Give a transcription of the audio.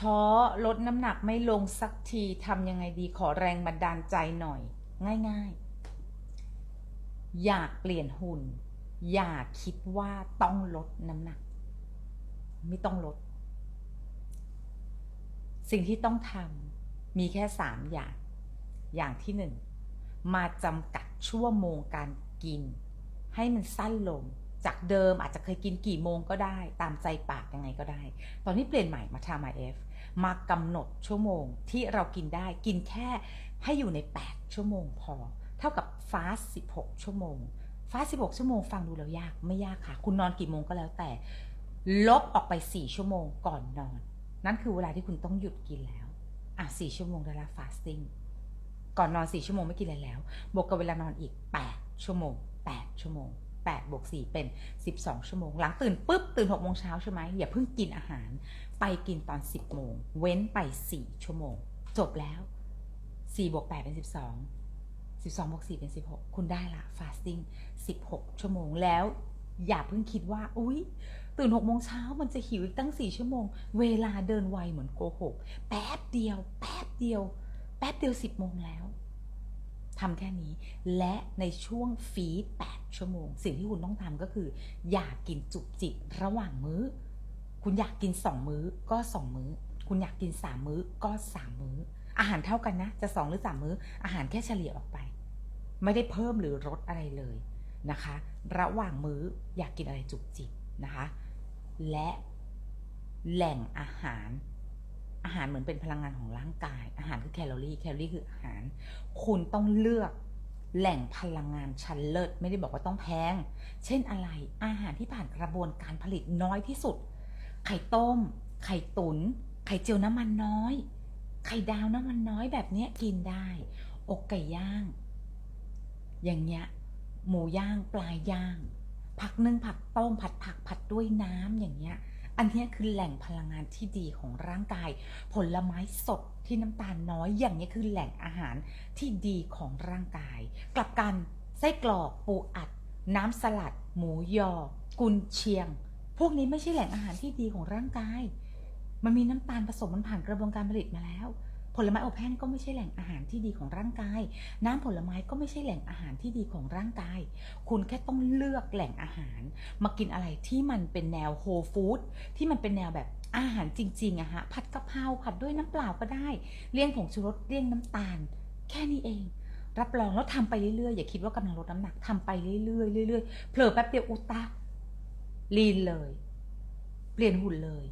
ท้อลดน้ำหนักไม่ลงสักทีทำยังไงดีขอแรงบันดาลใจหน่อย ง่ายๆ อยากเปลี่ยนหุ่น อย่าคิดว่าต้องลดน้ำหนัก ไม่ต้องลด สิ่งที่ต้องทำมีแค่สามอย่าง อย่างที่หนึ่งมาจำกัดชั่วโมงการกิน ให้มันสั้นลง จากเดิมอาจจะเคยกินกี่โมงก็ได้ ตามใจปากยังไงก็ได้ ตอนนี้เปลี่ยนใหม่มาทำ IF มากำหนดชั่วโมงที่เรากินได้กินแค่ให้อยู่ใน 8 ชั่วโมงพอ เท่ากับฟาส16 ชั่วโมงฟาส16 ชั่วโมงฟังดูแล้วยากไม่ยากค่ะ คุณนอนกี่โมงก็แล้วแต่ ลบออกไป 4 ชั่วโมงก่อนนอน นั่นคือเวลาที่คุณต้องหยุดกินแล้ว อะ4ชั่วโมงได้ละฟาสติ้งก่อนนอน 4 ชั่วโมงไม่กินอะไรแล้ว บวกกับเวลานอนอีก 8 ชั่วโมง 8 ชั่วโมง 8บวก4เป็น 12 ชั่วโมง หลังตื่นปุ๊บ ตื่น6โมงเช้าใช่ไหมอย่าเพิ่งกินอาหาร ไปกินตอน 10โมง เว้นไป 4 ชั่วโมง จบแล้ว4บวก8เป็น 12 12บวก4เป็น 16 คุณได้ละฟาสติ้ง16 ชั่วโมงแล้ว อย่าเพิ่งคิดว่า อุ๊ย ตื่น6โมงเช้ามันจะหิวอีกตั้ง 4 ชั่วโมง เวลาเดินไวเหมือนโกหก แป๊บเดียว แป๊บเดียว แป๊บเดียว 10โมงแล้วทำแค่นี้ และในช่วงฟีด8 ชั่วโมง สิ่งที่คุณต้องทำก็คือ อย่ากินจุกจิกระหว่างมื้อ คุณอยากกิน2มื้อก็2มื้อคุณอยากกิน3มื้อก็3มื้อ อาหารเท่ากันนะ จะ2หรือ3มื้อ อาหารแค่เฉลี่ยออกไป ไม่ได้เพิ่มหรือลดอะไรเลยนะคะ ระหว่างมื้ออยากกินอะไรจุกจิกนะคะ และแหล่งอาหาร อาหารเหมือนเป็นพลังงานของร่างกาย อาหารคือแคลอรี่ แคลอรี่คืออาหาร คุณต้องเลือก แหล่งพลังงานชั้นเลิศไม่ได้บอกว่าต้องแพง เช่นอะไรอาหารที่ผ่านกระบวนการผลิตน้อยที่สุด ไข่ต้ม ไข่ตุน๋นไข่เจียวน้ำมันน้อย ไข่ดาวน้ำมันน้อยแบบเนี้ยกินได้ อกไก่ย่าง อย่างเงี้ยหมูย่างปลาย่าง ผักนึ่งผักต้มผัดผักผัดด้วยน้ำอย่างเงี้ย อันนี้คือแหล่งพลังงานที่ดีของร่างกาย ผลไม้สดที่น้ำตาลน้อยอย่างนี้คือแหล่งอาหารที่ดีของร่างกาย กลับกันไส้กรอกปูอัด น้ำสลัด หมูยอ กุนเชียง พวกนี้ไม่ใช่แหล่งอาหารที่ดีของร่างกาย มันมีน้ำตาลผสมมันผ่านกระบวนการผลิตมาแล้ว ผลไม้อบแห้งก็ไม่ใช่แหล่งอาหารที่ดีของร่างกาย น้ำผลไม้ก็ไม่ใช่แหล่งอาหารที่ดีของร่างกาย คุณแค่ต้องเลือกแหล่งอาหาร มากินอะไรที่มันเป็นแนวโฮลฟู้ดที่มันเป็นแนวแบบอาหารจริงๆอะฮะผัดกะเพราผัดด้วยน้ำเปล่าก็ได้เลี่ยงผงชูรสเลี่ยงน้ำตาล แค่นี้เอง รับรองแล้วทำไปเรื่อยๆอย่าคิดว่ากำลังลดน้ำหนักทำไปเรื่อยๆเรื่อยๆเผลอแป๊บเดียวอุตตะลีนเลย เปลี่ยนหุ่นเลย